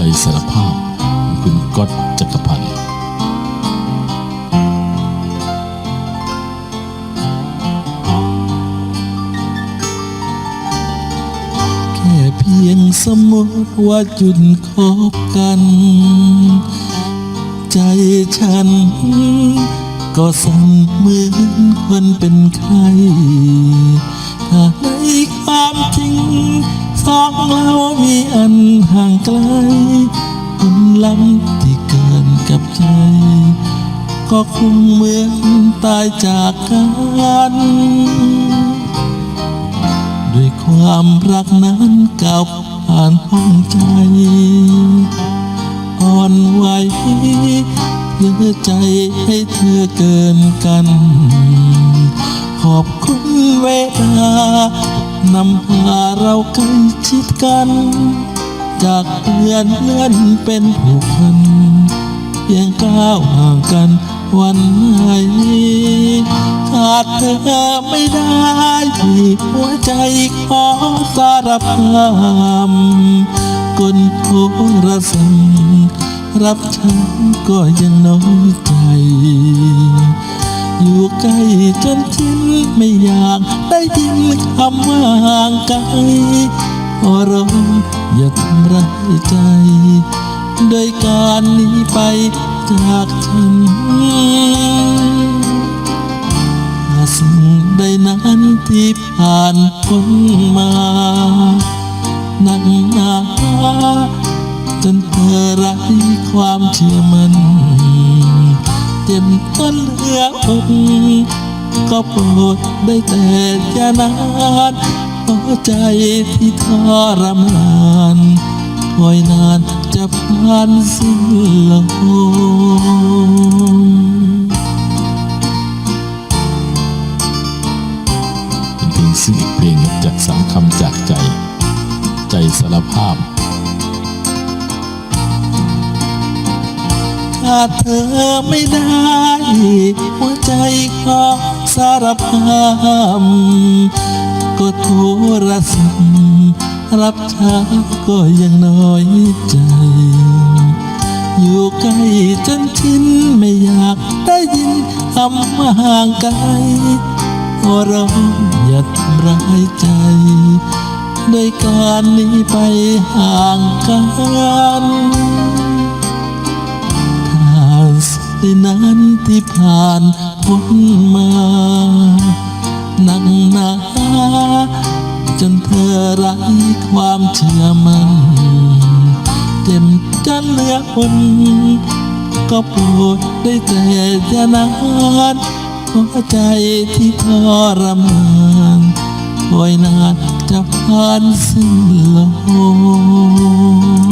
ใจสารภาพของคุณก๊อตจักรพันธ์แค่เพียงสมมติว่าจุดคบกัน ใจฉันก็สั่นเหมือนคนเป็นไข้ถ้าในความจริงสองเรามีอันห่างไกล ล้ำที่เกินกับใจ ก็คงเหมือนตายจากกัน ด้วยความรักนั้นก้าวผ่านห้องใจ อ่อนไหวเพื่อใจให้เธอเกินกัน ขอบคุณเวลานำพาเราใกล้ชิดกัน จากเพื่อนเลื่อนเป็นผูกพันเพียงก้าวห่างกันวันไหนขาดเธอไม่ได้หัวใจขอสารภาพกลโทรศัพท์รับฉันก็ยังน้อยใจ อยู่ใกล้จนชินไม่อยากได้ยินคำว่างไกล อร้องอย่าทำร้ายใจ โดยการหนีไปจากฉันถ้าสิ่งใดนั้นที่ผ่านพ้นมาหนักหนาจนเธอไร้ความเชื่อมันเจ็บจนเหลืออกก็โปรดได้แต่อย่านาน ใจที่ทรมานคอยนานจะผ่านสิ้นลมเป็นเพลงซึ่งอีกเพลงจากสามคำจากใจ ใจสารภาพถ้าเธอไม่ได้ หัวใจขอสารภาพ ก็โทรศัพท์รับช้าก็ยังน้อยใจ อยู่ใกล้จนชินไม่อยากได้ยินคำว่าห่างไกลขอร้องอย่าทำร้ายใจโดยการนี้ไปห่างกันถ้าสิ่นั้นที่ผ่านพ้นมา นักหนาจนเธอไร้ความเชื่อมัน่นเจ็บจนเหลือคนก็โปรดได้แต่ยานานหัวใจที่ทรมานคอยนานจะผ่านสิ้นลม